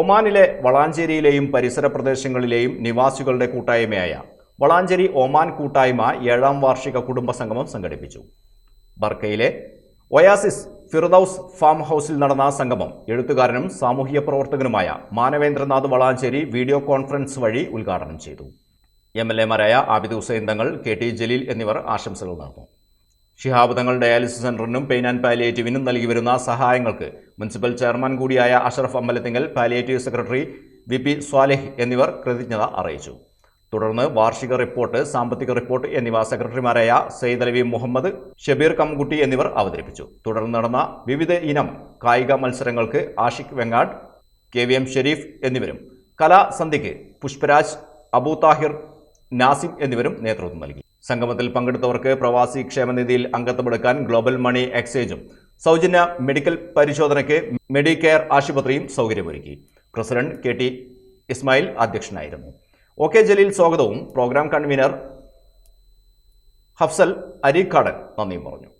ഒമാനിലെ വളാഞ്ചേരിയിലെയും പരിസര പ്രദേശങ്ങളിലെയും നിവാസികളുടെ കൂട്ടായ്മയായ വളാഞ്ചേരി ഒമാൻ കൂട്ടായ്മ ഏഴാം വാർഷിക കുടുംബ സംഗമം സംഘടിപ്പിച്ചു. ബർക്കയിലെ ഒയാസിസ് ഫിർദൌസ് ഫാം ഹൗസിൽ നടന്ന സംഗമം എഴുത്തുകാരനും സാമൂഹിക പ്രവർത്തകനുമായ മാനവേന്ദ്രനാഥ് വളാഞ്ചേരി വീഡിയോ കോൺഫറൻസ് വഴി ഉദ്ഘാടനം ചെയ്തു. എം എൽ എമാരായ ആബിദ് ഹുസൈൻ തങ്ങൾ കെ ടി ജലീൽ എന്നിവർ ആശംസകൾ നേർന്നു. ഷിഹാബ് തങ്ങൾ ഡയാലിസിസ് സെന്ററിനും പെയിൻ ആൻഡ് പാലിയേറ്റീവിനും നൽകി വരുന്ന സഹായങ്ങൾക്ക് മുനിസിപ്പൽ ചെയർമാൻ കൂടിയായ Ashraf Ambalathingal palliative secretary V P Swalih എന്നിവർ കൃതജ്ഞത അറിയിച്ചു. തുടർന്ന് വാർഷിക റിപ്പോർട്ട് സാമ്പത്തിക റിപ്പോർട്ട് എന്നിവ സെക്രട്ടറിമാരായ സെയ്ദ് അലവി മുഹമ്മദ് ഷബീർ കംകുട്ടി എന്നിവർ അവതരിപ്പിച്ചു. തുടർന്ന് നടന്ന വിവിധ ഇനം കായിക മത്സരങ്ങൾക്ക് Ashiq Vengad K V M Sherif എന്നിവരും കലാസന്ധ്യയ്ക്ക് പുഷ്പരാജ് അബൂതാഹിർ നാസിം എന്നിവരും നേതൃത്വം നൽകി. സംഗമത്തിൽ പങ്കെടുത്തവർക്ക് പ്രവാസി ക്ഷേമനിധിയിൽ അംഗത്വമെടുക്കാൻ ഗ്ലോബൽ മണി എക്സ്ചേഞ്ചും. സൗജന്യ മെഡിക്കൽ പരിശോധനയ്ക്ക് മെഡിക്കെയർ ആശുപത്രിയും സൗകര്യമൊരുക്കി. പ്രസിഡന്റ് കെ ടി ഇസ്മായിൽ അധ്യക്ഷനായിരുന്നു. ഒ കെ ജലീൽ സ്വാഗതവും. പ്രോഗ്രാം കൺവീനർ ഹഫ്സൽ അരീഖാടൻ നന്ദിയും പറഞ്ഞു.